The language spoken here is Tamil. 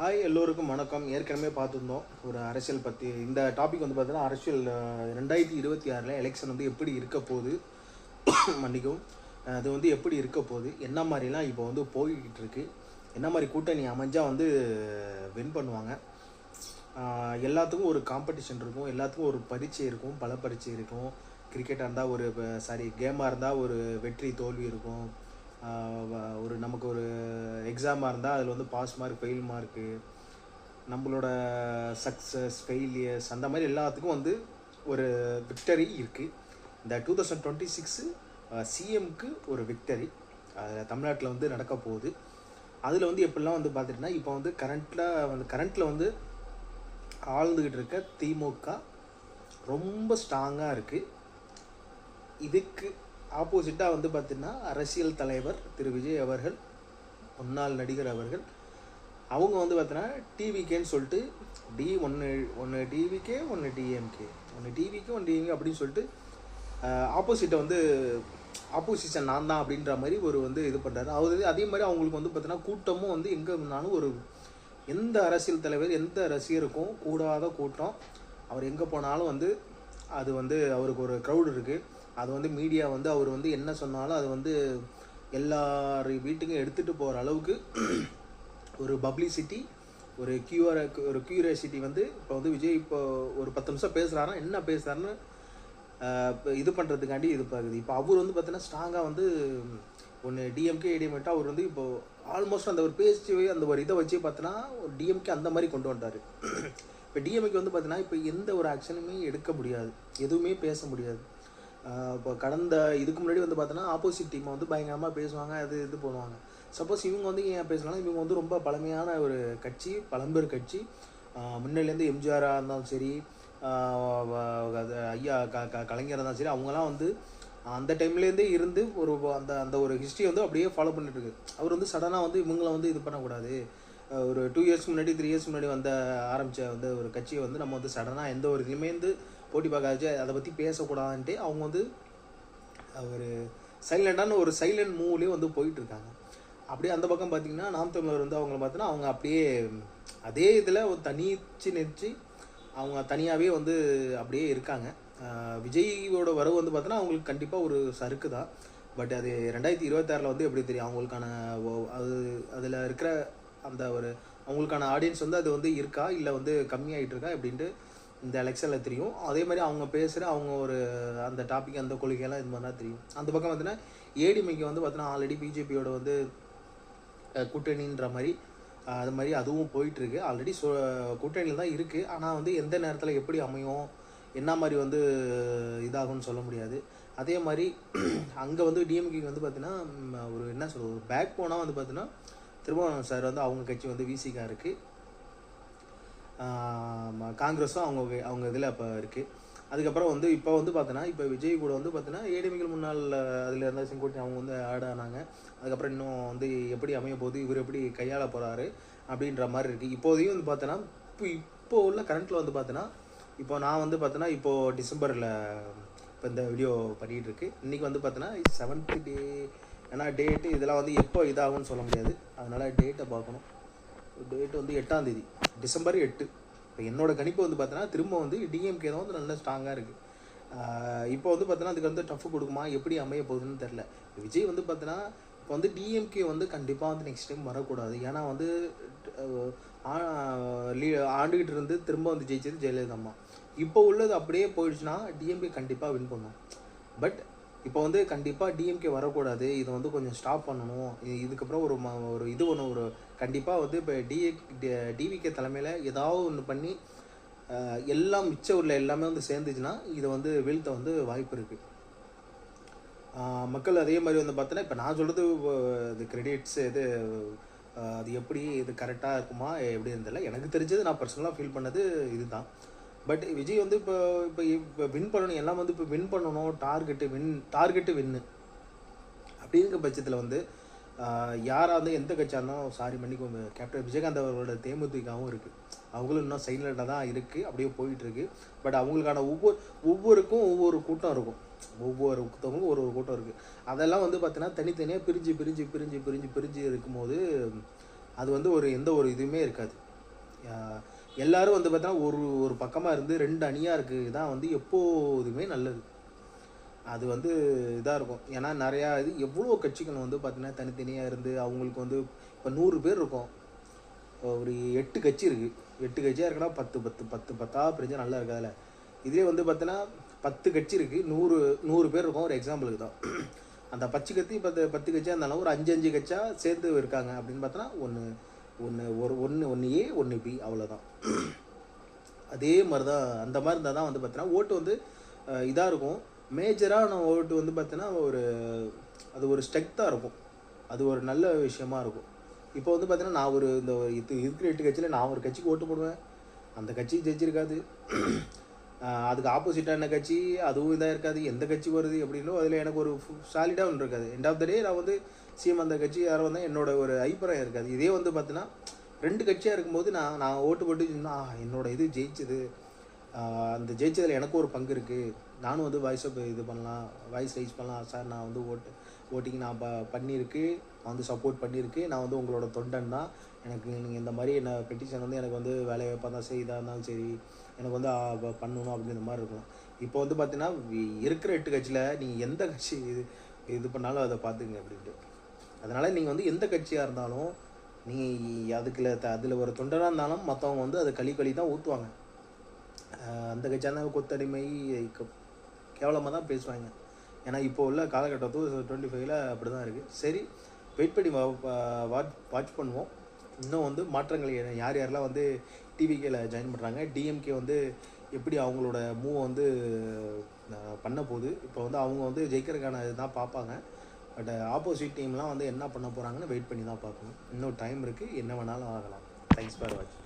ஹாய் எல்லோருக்கும் வணக்கம். ஏற்கனவே பார்த்துருந்தோம் ஒரு அரசியல் பற்றி இந்த டாபிக் வந்து பார்த்தீங்கன்னா அரசியல் ரெண்டாயிரத்தி இருபத்தி ஆறில் எலெக்ஷன் வந்து எப்படி இருக்க போகுது? மன்னிக்கும் அது வந்து எப்படி இருக்க போகுது? என்ன மாதிரிலாம் இப்போ வந்து போய்கிட்டு இருக்கு? என்ன மாதிரி கூட்டணி அமைஞ்சால் வந்து வின் பண்ணுவாங்க? எல்லாத்துக்கும் ஒரு காம்படிஷன் இருக்கும். எல்லாத்துக்கும் ஒரு பரீட்சை இருக்கும். பல பரீட்சை இருக்கும். கிரிக்கெட்டாக இருந்தால் ஒரு சாரி கேமாக இருந்தால் ஒரு வெற்றி தோல்வி இருக்கும். ஒரு நமக்கு ஒரு எக்ஸாமாக இருந்தால் அதில் வந்து பாஸ் மார்க் ஃபெயில் மார்க்கு நம்மளோட சக்ஸஸ் ஃபெயிலியர்ஸ் அந்த மாதிரி எல்லாத்துக்கும் வந்து ஒரு விக்டரி இருக்குது இந்த டூ தௌசண்ட் டுவெண்ட்டி சிக்ஸு சிஎம்க்கு ஒரு விக்டரி தமிழ்நாட்டில் வந்து நடக்க போகுது. அதில் வந்து எப்படிலாம் வந்து பார்த்துட்டுனா இப்போ வந்து கரண்ட்டில் வந்து கரண்ட்டில் வந்து ஆழ்ந்துக்கிட்டு இருக்க திமுக ரொம்ப ஸ்ட்ராங்காக இருக்குது இதுக்கு ஆப்போசிட்டாக வந்து பார்த்திங்கன்னா அரசியல் தலைவர் திரு விஜய் அவர்கள் முன்னாள் நடிகர் அவர்கள் அவங்க வந்து பார்த்தீங்கன்னா டிவிகேன்னு சொல்லிட்டு டி ஒன்று ஒன்று டிவிகே ஒன்று டிஎம்கே ஒன்று டிவிக்கு ஒன்று டிஎம்கே அப்படின்னு சொல்லிட்டு ஆப்போசிட்டை வந்து ஆப்போசிஷன் நான் தான் அப்படின்ற மாதிரி ஒரு வந்து இது பண்ணுறாரு அதாவது அதே மாதிரி அவங்களுக்கு வந்து பார்த்தீங்கன்னா கூட்டமும் வந்து எங்கே இருந்தாலும் ஒரு எந்த அரசியல் தலைவர் எந்த ரசிகருக்கும் கூடாத கூட்டம். அவர் எங்கே போனாலும் வந்து அது வந்து அவருக்கு ஒரு க்ரௌடு இருக்குது அது வந்து மீடியா வந்து அவர் வந்து என்ன சொன்னாலும் அது வந்து எல்லார் வீட்டுக்கும் எடுத்துகிட்டு போகிற அளவுக்கு ஒரு பப்ளிசிட்டி ஒரு கியூஆர் ஒரு கியூரியாசிட்டி வந்து இப்போ வந்து விஜய் இப்போ ஒரு பத்து நிமிஷம் பேசுகிறாருன்னா என்ன பேசுகிறாருன்னு இப்போ இது பண்ணுறதுக்காண்டி இது பார்க்குது இப்போ அவர் வந்து பார்த்தீங்கன்னா ஸ்ட்ராங்காக வந்து ஒன்று டிஎம்கே ஏடிஎம்கிட்ட அவர் வந்து இப்போ ஆல்மோஸ்ட் அந்த ஒரு பேச்சு அந்த ஒரு இதை வச்சு பார்த்தோன்னா ஒரு டிஎம்கே அந்த மாதிரி கொண்டு வந்துட்டார் இப்போ டிஎம்கே வந்து பார்த்தீங்கன்னா இப்போ எந்த ஒரு ஆக்ஷனுமே எடுக்க முடியாது. எதுவுமே பேச முடியாது. இப்போ கடந்த இதுக்கு முன்னாடி வந்து பார்த்தோன்னா ஆப்போசிட் டீமை வந்து பயங்கரமாக பேசுவாங்க அது இது பண்ணுவாங்க. சப்போஸ் இவங்க வந்து ஏன் பேசலாம் இவங்க வந்து ரொம்ப பழமையான ஒரு கட்சி பழம்பெரு கட்சி. முன்னிலேருந்து எம்ஜிஆராக இருந்தாலும் சரி அது ஐயா க க கலைஞராக இருந்தாலும் சரி அவங்கலாம் வந்து அந்த டைம்லேருந்தே இருந்து ஒரு அந்த அந்த ஒரு ஹிஸ்ட்ரி வந்து அப்படியே ஃபாலோ பண்ணிட்டு இருக்கு அவர் வந்து சடனாக வந்து இவங்களை வந்து இது பண்ணக்கூடாது. ஒரு டூ இயர்ஸ் முன்னாடி த்ரீ இயர்ஸ் முன்னாடி வந்த ஆரம்பித்த வந்து ஒரு கட்சியை வந்து நம்ம வந்து சடனாக எந்த ஒரு இதுலேயுமே வந்து போட்டி பார்க்காச்சு அதை பற்றி பேசக்கூடாதுன்ட்டு அவங்க வந்து ஒரு சைலண்டான ஒரு சைலண்ட் மூவ்லேயே வந்து போயிட்டு இருக்காங்க. அப்படியே அந்த பக்கம் பார்த்தீங்கன்னா நாம் தமிழர் வந்து அவங்கள பார்த்தோன்னா அவங்க அப்படியே அதே இதில் ஒரு தனிச்சு நிறுத்தி அவங்க தனியாகவே வந்து அப்படியே இருக்காங்க. விஜயோட வரவு வந்து பார்த்தோன்னா அவங்களுக்கு கண்டிப்பாக ஒரு சறுக்கு தான். பட் அது ரெண்டாயிரத்தி இருபத்தாறில் வந்து எப்படி தெரியும்? அவங்களுக்கான அது அதில் இருக்கிற அந்த ஒரு அவங்களுக்கான ஆடியன்ஸ் வந்து அது வந்து இருக்கா? இல்லை வந்து கம்மியாயிட்டு இருக்கா? அப்படின்ட்டு இந்த எலெக்ஷனில் தெரியும். அதே மாதிரி அவங்க பேசுகிற அவங்க ஒரு அந்த டாபிக் அந்த கொள்கையெல்லாம் இது மாதிரிலாம் தெரியும். அந்த பக்கம் பார்த்தீங்கன்னா ஏடிஎம்கே வந்து பார்த்தீங்கன்னா ஆல்ரெடி பிஜேபியோட வந்து கூட்டணின்ற மாதிரி அது மாதிரி அதுவும் போயிட்டுருக்கு. ஆல்ரெடி சொ கூட்டணியில் தான் இருக்குது ஆனால் வந்து எந்த நேரத்தில் எப்படி அமையும் என்ன மாதிரி வந்து இதாகும்னு சொல்ல முடியாது. அதே மாதிரி அங்கே வந்து டிஎம்கே வந்து பார்த்தீங்கன்னா ஒரு என்ன சொல்கிறது ஒரு பேக் போனால் வந்து பார்த்தீங்கன்னா திருமாவளவன் சார் வந்து அவங்க கட்சி வந்து விசிகா இருக்குது காங்கிரஸும் அவங்க அவங்க இதில் இப்போ இருக்குது அதுக்கப்புறம் வந்து இப்போ வந்து பார்த்தோன்னா இப்போ விஜய் கூட வந்து பார்த்தோன்னா ஏடிமிகள் முன்னாள் அதில் இருந்த செங்கோட்டை அவங்க வந்து ஆட் ஆனாங்க. அதுக்கப்புறம் இன்னும் வந்து எப்படி அமைய போகுது இவர் எப்படி கையாள போகிறாரு அப்படின்ற மாதிரி இருக்குது இப்போதையும் வந்து பார்த்தோன்னா இப்போ இப்போ உள்ள கரண்ட்டில் வந்து பார்த்தோன்னா இப்போ நான் வந்து பார்த்தோன்னா இப்போது டிசம்பரில் இப்போ இந்த வீடியோ பண்ணிகிட்டு இருக்கு. இன்றைக்கி வந்து பார்த்தோன்னா செவன்த்து டே ஏன்னா டேட்டு இதெல்லாம் வந்து எப்போ இதாகும்னு சொல்ல முடியாது. அதனால் டேட்டை பார்க்கணும். டேட் வந்து எட்டாம் தேதி. டிசம்பர் எட்டு. இப்போ என்னோட கணிப்பு வந்து பார்த்தோன்னா திரும்ப வந்து டிஎம்கே தான் வந்து நல்லா ஸ்ட்ராங்காக இருக்குது இப்போ வந்து பார்த்தீங்கன்னா அதுக்கு வந்து டஃப் கொடுக்குமா? எப்படி அமைய போகுதுன்னு தெரில விஜய் வந்து பார்த்தோன்னா இப்போ வந்து டிஎம்கே வந்து கண்டிப்பாக வந்து நெக்ஸ்ட் டைம் வரக்கூடாது. ஏன்னா வந்து லீ- ஆண்டுகிட்டு இருந்து திரும்ப வந்து ஜெயிச்சது ஜெயலலிதா அம்மா. இப்போ உள்ளது அப்படியே போயிடுச்சுன்னா டிஎம்கே கண்டிப்பாக வின் பண்ணும். பட் இப்போ வந்து கண்டிப்பாக டிஎம்கே வரக்கூடாது. இதை வந்து கொஞ்சம் ஸ்டாப் பண்ணணும். இதுக்கப்புறம் ஒரு ம ஒரு இது ஒன்று ஒரு கண்டிப்பாக வந்து இப்போ டிஏ டிவிகே தலைமையில் ஏதாவது ஒன்று பண்ணி எல்லாம் மிச்ச உள்ள எல்லாமே வந்து சேர்ந்துச்சுன்னா இதை வந்து வீழ்த்த வந்து வாய்ப்பு இருக்குது மக்கள் அதே மாதிரி வந்து பார்த்தோன்னா இப்போ நான் சொல்கிறது இது கிரெடிட்ஸ் இது அது எப்படி இது கரெக்டாக இருக்குமா எப்படி இருந்ததில்லை எனக்கு தெரிஞ்சது நான் பர்சனலாக ஃபீல் பண்ணது இதுதான். பட் விஜய் வந்து இப்போ இப்போ இப்போ வின் பண்ணணும் எல்லாம் வந்து இப்போ வின் பண்ணணும் டார்கெட்டு வின் டார்கெட்டு வின்னு அப்படிங்கிற பட்சத்தில் வந்து யாராக வந்து எந்த கட்சியாக இருந்தாலும் சாரி மன்னிக்கோங்க கேப்டன் விஜயகாந்த் அவர்களோட தேமுதிகவும் இருக்குது அவங்களும் இன்னும் சைலண்டாக தான் இருக்குது அப்படியே போயிட்டுருக்கு. பட் அவங்களுக்கான ஒவ்வொரு ஒவ்வொருக்கும் ஒவ்வொரு கூட்டம் இருக்கும். ஒவ்வொரு கூட்டமும் ஒரு ஒரு கூட்டம் இருக்குது அதெல்லாம் வந்து பார்த்தீங்கன்னா தனித்தனியாக பிரிஞ்சு பிரிஞ்சு பிரிஞ்சு பிரிஞ்சு பிரிஞ்சு இருக்கும்போது அது வந்து ஒரு எந்த ஒரு இதுவுமே இருக்காது. எல்லாரும் வந்து பார்த்தீங்கன்னா ஒரு ஒரு பக்கமாக இருந்து ரெண்டு அணியாக இருக்குது. தான் வந்து எப்போதுமே நல்லது. அது வந்து இதாக இருக்கும். ஏன்னா நிறையா இது எவ்வளோ கட்சிகள் வந்து பார்த்தீங்கன்னா தனித்தனியாக இருந்து அவங்களுக்கு வந்து இப்போ நூறு பேர் இருக்கும். ஒரு எட்டு கட்சி இருக்குது எட்டு கட்சியாக இருக்குன்னா பத்து பத்து பத்து பத்தாக பிரிஞ்சால் நல்லா இருக்காதுல்ல இதே வந்து பார்த்தீங்கன்னா பத்து கட்சி இருக்குது நூறு நூறு பேர் இருக்கும். ஒரு எக்ஸாம்பிளுக்கு தான். அந்த பச்சை கத்தி பத்து பத்து கட்சியாக இருந்தாலும் ஒரு அஞ்சு அஞ்சு கட்சியாக சேர்ந்து இருக்காங்க அப்படின்னு பார்த்தோன்னா ஒன்று ஒன்று ஒரு ஒன்று ஒன்று ஏ ஒன்று பி அவ்வளோதான் அதே மாதிரி தான் அந்த மாதிரி இருந்தால் தான் வந்து பார்த்தீங்கன்னா ஓட்டு வந்து இதாக இருக்கும். மேஜரான ஓட்டு வந்து பார்த்தீங்கன்னா ஒரு அது ஒரு ஸ்ட்ரெக்த்தாக இருக்கும். அது ஒரு நல்ல விஷயமா இருக்கும். இப்போ வந்து பார்த்தீங்கன்னா நான் ஒரு இந்த இது இருக்கிற எட்டு கட்சியில் நான் ஒரு கட்சிக்கு ஓட்டு போடுவேன். அந்த கட்சி ஜெயிச்சிருக்காது. அதுக்கு ஆப்போசிட்டான கட்சி? அதுவும் இதாக இருக்காது. எந்த கட்சி வருது அப்படின்னோ அதில் எனக்கு ஒரு சாலிடாக ஒன்று இருக்காது. எண்ட் ஆஃப் த டே நான் வந்து சிஎம் அந்த கட்சி யாரும் வந்தால் என்னோட ஒரு அபிப்பிராயம் இருக்காது. இதே வந்து பார்த்தீங்கன்னா ரெண்டு கட்சியாக இருக்கும்போது நான் நான் ஓட்டு போட்டு சொன்னா, என்னோட இது ஜெயிச்சது. அந்த ஜெயிச்சதில் எனக்கும் ஒரு பங்கு இருக்குது நானும் வந்து வாய்ஸ் இது பண்ணலாம் வாய்ஸ் ரைஸ் பண்ணலாம். சார் நான் வந்து ஓட்டு ஓட்டிங் நான் ப பண்ணியிருக்கு. நான் வந்து சப்போர்ட் பண்ணியிருக்கு. நான் வந்து உங்களோட தொண்டன் தான். எனக்கு நீங்கள் இந்த மாதிரி என்ன பெட்டிஷன் வந்து எனக்கு வந்து வேலை வாய்ப்பாக தான் சரி இதாக இருந்தாலும் சரி எனக்கு வந்து பண்ணணும் அப்படின்ற மாதிரி இருக்கும் இப்போ வந்து பார்த்தீங்கன்னா இருக்கிற எட்டு கட்சியில் நீங்கள் எந்த கட்சி இது இது பண்ணாலும் அதை பார்த்துங்க அப்படின்ட்டு. அதனால் நீங்கள் வந்து எந்த கட்சியாக இருந்தாலும் நீங்கள் அதுக்குள்ள த அதில் ஒரு தொண்டராக இருந்தாலும் மற்றவங்க வந்து அதை களி களி தான் ஊற்றுவாங்க அந்த கட்சியாக கொத்தடிமை கேவலமாக தான் பேசுவாங்க. ஏன்னா இப்போ உள்ள காலகட்டத்தில் டுவெண்ட்டி ஃபைவ்ல அப்படி தான் இருக்குது சரி வெயிட் பண்ணி வாட்ச் வாட்ச் பண்ணுவோம். இன்னும் வந்து மாற்றங்கள் யார் யாரெல்லாம் வந்து டிவிகேல ஜாயின் பண்ணுறாங்க டிஎம்கே வந்து எப்படி அவங்களோட மூவை வந்து பண்ண போகுது. இப்போ வந்து அவங்க வந்து ஜெயிக்கிறதுக்கான இதுதான் பார்ப்பாங்க. பட் ஆப்போசிட் டீம்லாம் வந்து என்ன பண்ண போகிறாங்கன்னு வெயிட் பண்ணி தான் பார்க்கணும். இன்னும் டைம் இருக்குது என்ன வேணாலும் ஆகலாம். Thanks for watch